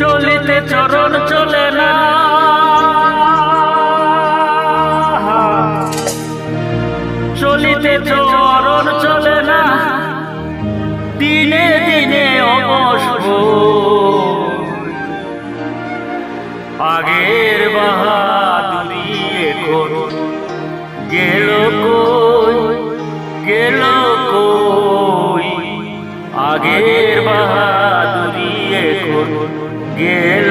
চলিতে চরণ চলে না। আগের বাহাদুরি এখন গেল কই? গেল কই? আগের বাহাদুরি এখন গেল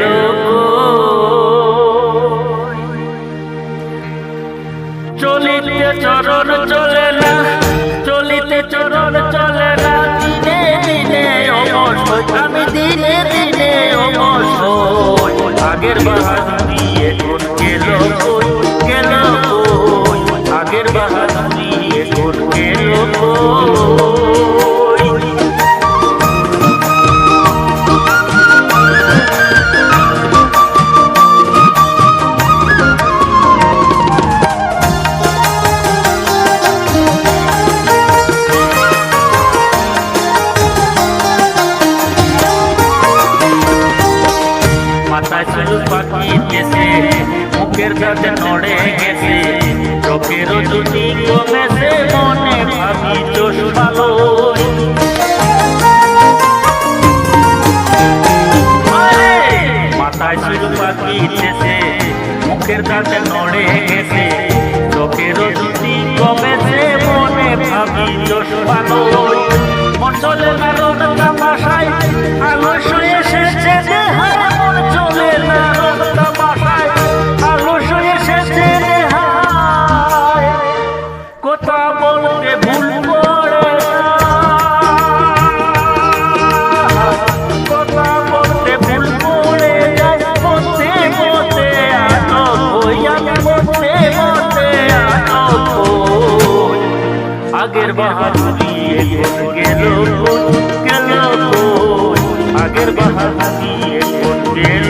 চলিতে চরণ চলে না, চলিতে চরণ অবশ্যই আগের বাহাদুরি দাঁতে নড়ে গেছে। চোখেরও দুটি কমেছে মনে ভাবি চোষ ভালো। মাথায় চুল পাকিয়েছে মুখের দাঁতে নড়ে গেছে। চোখেরও দুটি কমেছে মনে ভাবি চোষ ভালো। আগের বাহাদুরি আগের বাহাদুরি গেল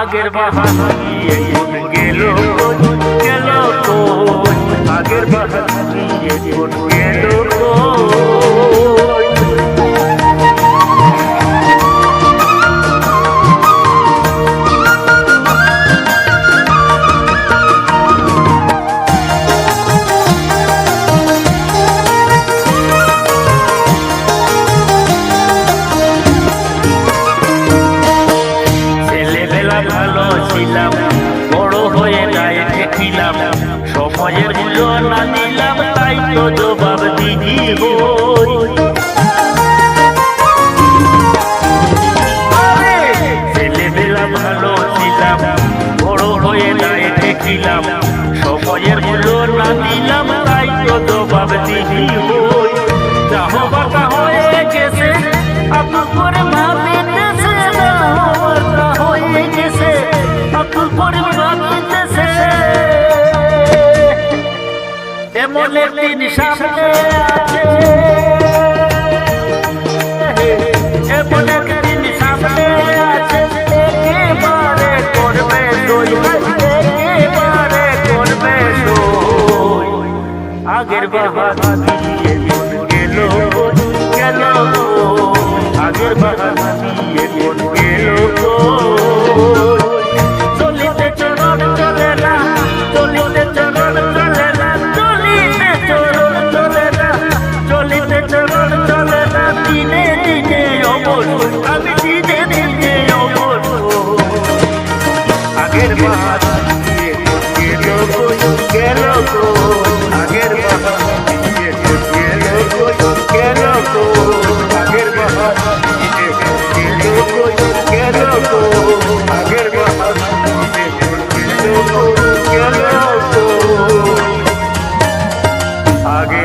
আগের বাহাদুরি এখন গেল। গেল আগের বাহাদুরি এখন গেল সময়ের মূল্য না দিলাম তাই তো জবাব দিদি হই ছেলেবেলা ভালো ছিলাম, বড় হয়ে গায়ে ঠেকিলাম সময়ের মূল্য না দিলাম তাই তো জবাব দিদি হই যাহ বাতা হয়ে গেছে আপন এমন দিন সামনে আছে। এমন দিন সামনে আছে। এবারে করবে দই এবারে করবে দই আগের বাহাদা দিয়ে গেল। গেল। আগের বাহাদা দিয়ে গেল।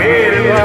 Yerba,